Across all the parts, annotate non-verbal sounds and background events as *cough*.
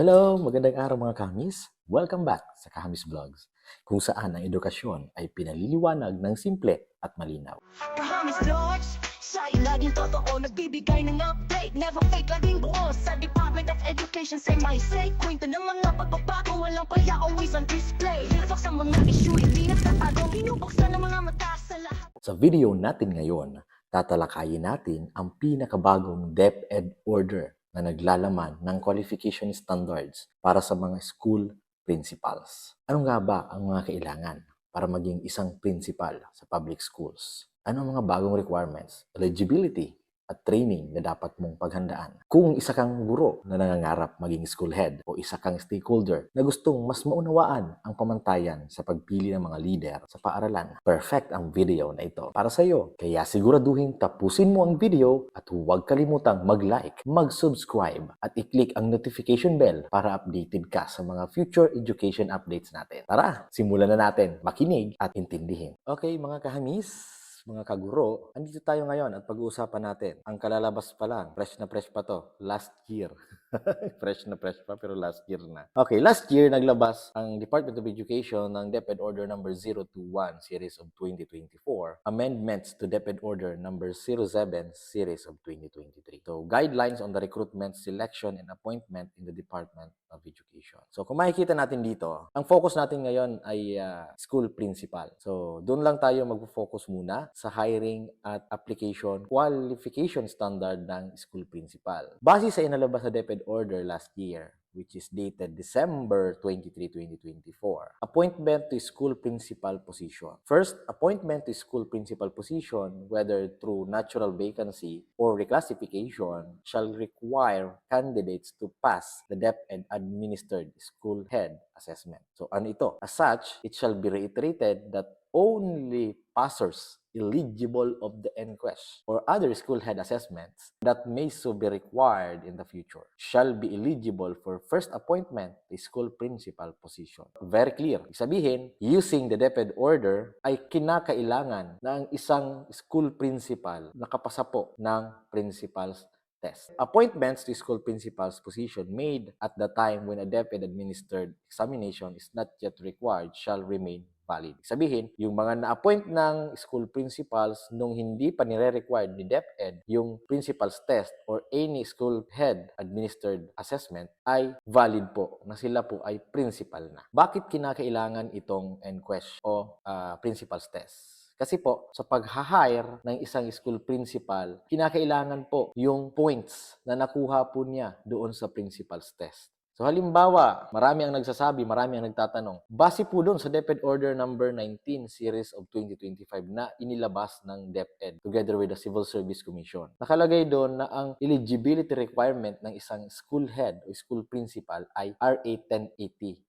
Hello! Magandang araw mga kahamis. Welcome back sa Kahamis Vlogs, kung saan ang edukasyon ay pinaliliwanag ng simple at malinaw. Kahamis Lodge Sa'yo laging totoo Nagbibigay ng update Never fake laging buo Sa Department of Education Say my say Kwento ng mga pagbabago Walang paya always on display Hilfak sa mga issue Hindi nagtatago Binubuksan ng mga mata sa lahat Sa video natin ngayon, tatalakayin natin ang pinakabagong DepEd order na naglalaman ng qualification standards para sa mga school principals. Ano nga ba ang mga kailangan para maging isang principal sa public schools? Ano ang mga bagong requirements, eligibility, at training na dapat mong paghandaan. Kung isa kang guro na nangangarap maging school head o isa kang stakeholder na gustong mas maunawaan ang pamantayan sa pagpili ng mga leader sa paaralan, perfect ang video na ito para sa iyo. Kaya siguraduhin tapusin mo ang video at huwag kalimutang mag-like, mag-subscribe at i-click ang notification bell para updated ka sa mga future education updates natin. Tara, simulan na natin makinig at intindihin. Okay mga kahamis, mga kaguro, andito tayo ngayon at pag-uusapan natin. Ang kalalabas pa lang, fresh na fresh pa to, last year. *laughs* fresh na fresh pa pero last year na. Okay, last year naglabas ang Department of Education ng DepEd Order number 021 series of 2024, amendments to DepEd Order number 07 series of 2023. So, guidelines on the recruitment, selection, and appointment in the Department of Education. So, kung makikita natin dito, ang focus natin ngayon ay ah, school principal. So, doon lang tayo mag-focus muna sa hiring at application qualification standard ng school principal. Base sa inalabas sa DepEd Order last year, which is dated December 23, 2024. Appointment to school principal position. First, appointment to school principal position, whether through natural vacancy or reclassification, shall require candidates to pass the DepEd administered school head assessment. So, ano ito? As such, it shall be reiterated that only passers eligible of the NQuest or other school head assessments that may so be required in the future shall be eligible for first appointment to school principal position. Very clear. Sabihin, using the DepEd order ay kinakailangan na ang isang school principal nakapasa po ng principal's test. Appointments to school principal's position made at the time when a DepEd administered examination is not yet required shall remain valid. Sabihin, yung mga na-appoint ng school principals nung hindi pa nire-required ni DepEd yung principal's test or any school head administered assessment ay valid po na sila po ay principal na. Bakit kinakailangan itong NQuest o ah, principal's test? Kasi po, sa pag-hire ng isang school principal, kinakailangan po yung points na nakuha po niya doon sa principal's test. So halimbawa, marami ang nagsasabi, marami ang nagtatanong. Base po doon sa DepEd Order number 19 series of 2025 na inilabas ng DepEd together with the Civil Service Commission. Nakalagay doon na ang eligibility requirement ng isang school head o school principal ay RA 1080.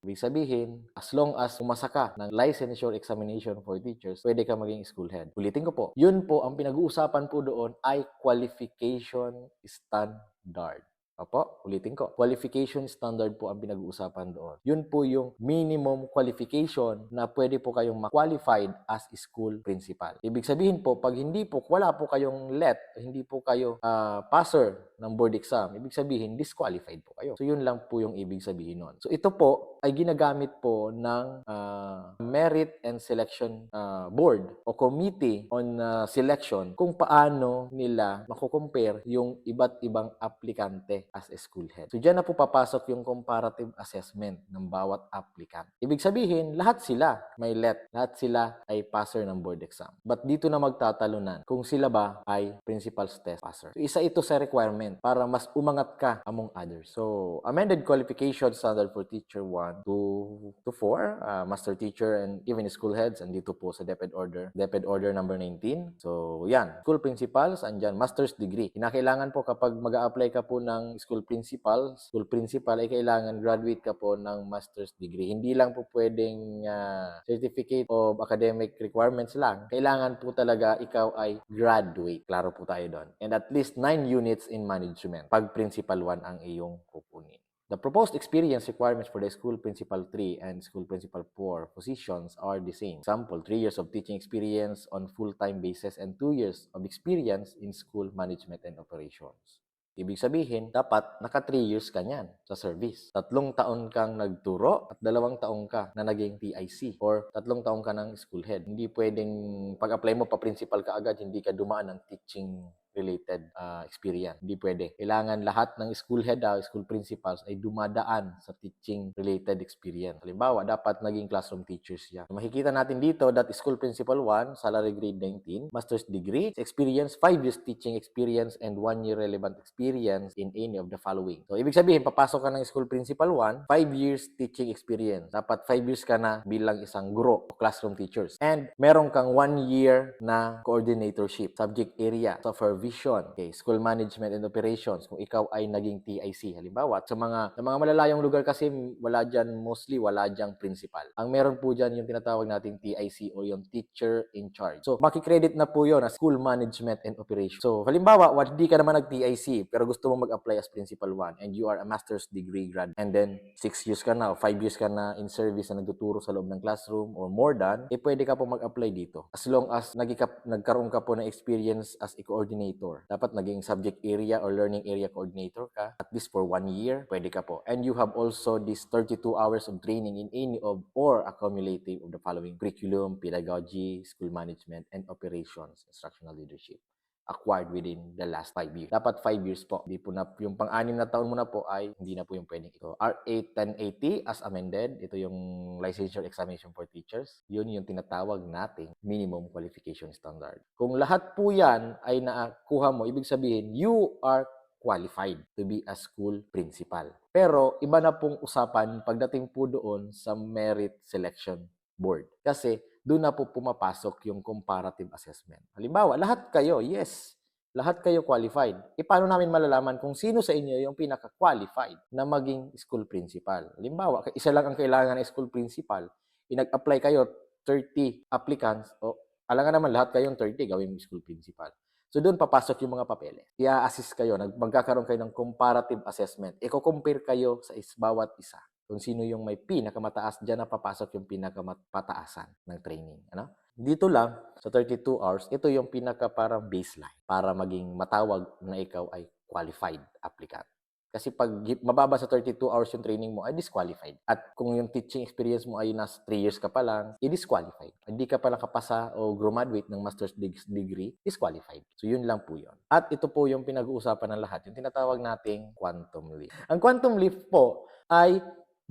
Ibig sabihin, as long as umasa ka ng licensure examination for teachers, pwede ka maging school head. Ulitin ko po, yun po ang pinag-uusapan po doon ay qualification standard. Opo, ulitin ko. Qualification standard po ang pinag-uusapan doon. Yun po yung minimum qualification na pwede po kayong ma-qualified as school principal. Ibig sabihin po, pag hindi po, wala po kayong let, hindi po kayo ah, passer ng board exam, ibig sabihin, disqualified po kayo. So, yun lang po yung ibig sabihin nun. So, ito po ay ginagamit po ng ah, Merit and Selection ah, Board o Committee on ah, Selection kung paano nila makukompare yung iba't ibang aplikante as a school head. So, dyan na po papasok yung comparative assessment ng bawat applicant. Ibig sabihin, lahat sila may let. Lahat sila ay passer ng board exam. But dito na magtatalunan kung sila ba ay principal's test passer. So, isa ito sa requirement para mas umangat ka among others. So, amended qualification standard for teacher 1 to, to 4, uh, master teacher and even school heads, andito po sa DepEd order. DepEd order number 19. So, yan. School principals, andyan, master's degree. Kinakailangan po kapag mag apply ka po ng school principal, school principal ay kailangan graduate ka po ng master's degree. Hindi lang po pwedeng ah, certificate of academic requirements lang. Kailangan po talaga ikaw ay graduate. Klaro po tayo doon. And at least 9 units in management. Pag principal 1 ang iyong kukunin. The proposed experience requirements for the school principal 3 and school principal 4 positions are the same. Example, 3 years of teaching experience on full-time basis and 2 years of experience in school management and operations. Ibig sabihin, dapat naka 3 years ka niyan sa service. Tatlong taon kang nagturo at dalawang taon ka na naging TIC or tatlong taon ka ng school head. Hindi pwedeng pag-apply mo pa principal ka agad, hindi ka dumaan ng teaching related ah, experience. Hindi pwede. Kailangan lahat ng school head, ah, school principals ay dumadaan sa teaching related experience. Halimbawa, dapat naging classroom teachers siya. Makikita natin dito that school principal 1, salary grade 19, master's degree, experience, 5 years teaching experience, and 1 year relevant experience in any of the following. So, ibig sabihin, papasok ka ng school principal 1, 5 years teaching experience. Dapat 5 years ka na bilang isang guro o classroom teachers. And meron kang 1 year na coordinatorship, subject area, supervision, okay, school management and operations kung ikaw ay naging TIC. Halimbawa, sa mga sa mga malalayong lugar kasi wala diyan mostly wala diyang principal. Ang meron po diyan yung tinatawag nating TIC o yung teacher in charge. So, makikredit na po yon as school management and operations. So, halimbawa, what di ka naman nag-TIC pero gusto mo mag-apply as principal 1 and you are a master's degree grad and then 6 years ka na o 5 years ka na in service na nagtuturo sa loob ng classroom or more than, eh pwede ka po mag-apply dito. As long as nagika, nagkaroon ka po ng experience as a coordinator. Dapat naging subject area or learning area coordinator ka at least for one year, pwede ka po. And you have also this 32 hours of training in any of or accumulative of the following curriculum, pedagogy, school management, and operations, instructional leadership acquired within the last 5 years. Dapat 5 years po. Hindi po na, yung pang-anim na taon mo na po ay hindi na po yung pwedeng ito. RA 1080 as amended, ito yung licensure examination for teachers. Yun yung tinatawag nating minimum qualification standard. Kung lahat po yan ay nakuha mo, ibig sabihin, you are qualified to be a school principal. Pero iba na pong usapan pagdating po doon sa merit selection board. Kasi doon na po pumapasok yung comparative assessment. Halimbawa, lahat kayo, yes, lahat kayo qualified. E paano namin malalaman kung sino sa inyo yung pinaka-qualified na maging school principal? Halimbawa, isa lang ang kailangan ng school principal, inag-apply kayo 30 applicants, o alangan naman lahat kayong 30 gawing school principal. So doon papasok yung mga papeles. I-assist kayo, magkakaroon kayo ng comparative assessment. Iko-compare kayo sa is bawat isa. Kung sino yung may pinakamataas, diyan na papasok yung pinakamapataasan ng training. Ano? Dito lang, sa 32 hours, ito yung pinaka parang baseline para maging matawag na ikaw ay qualified applicant. Kasi pag mababa sa 32 hours yung training mo, ay disqualified. At kung yung teaching experience mo ay nasa 3 years ka pa lang, i-disqualified. Hindi ka pa nakapasa o graduate ng master's degree, disqualified. So yun lang po yun. At ito po yung pinag-uusapan ng lahat, yung tinatawag nating quantum leap. Ang quantum leap po ay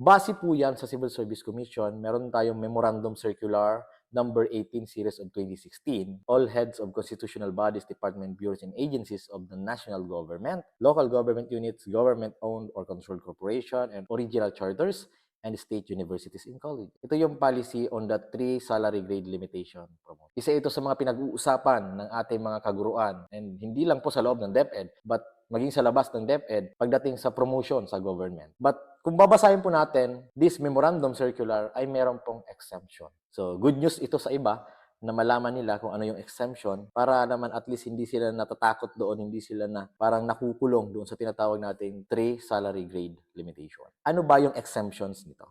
base po yan sa Civil Service Commission. Meron tayong Memorandum Circular number 18 series of 2016, all heads of constitutional bodies, department, bureaus, and agencies of the national government, local government units, government-owned or controlled corporation, and original charters, and state universities in college. Ito yung policy on the three salary grade limitation promotion. Isa ito sa mga pinag-uusapan ng ating mga kaguruan and hindi lang po sa loob ng DepEd but maging sa labas ng DepEd pagdating sa promotion sa government. But kung babasahin po natin, this memorandum circular ay meron pong exemption. So, good news ito sa iba na malaman nila kung ano yung exemption para naman at least hindi sila natatakot doon, hindi sila na parang nakukulong doon sa tinatawag nating 3 salary grade limitation. Ano ba yung exemptions nito?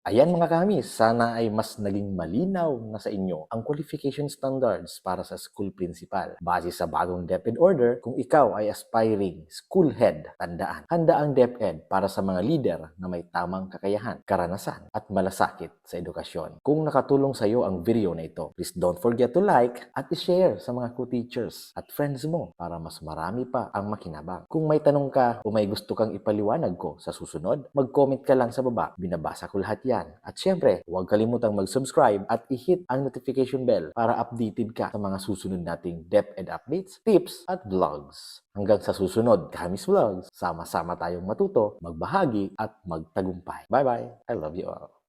Ayan mga kami, sana ay mas naging malinaw na sa inyo ang qualification standards para sa school principal. Base sa bagong DepEd order, kung ikaw ay aspiring school head, tandaan, handa ang DepEd para sa mga leader na may tamang kakayahan, karanasan, at malasakit sa edukasyon. Kung nakatulong sa iyo ang video na ito, please don't forget to like at i-share sa mga co-teachers at friends mo para mas marami pa ang makinabang. Kung may tanong ka o may gusto kang ipaliwanag ko sa susunod, mag-comment ka lang sa baba. Binabasa ko lahat yan. At syempre, huwag kalimutang mag-subscribe at i-hit ang notification bell para updated ka sa mga susunod nating DepEd updates, tips, at vlogs. Hanggang sa susunod, Kamis Vlogs, sama-sama tayong matuto, magbahagi, at magtagumpay. Bye-bye! I love you all.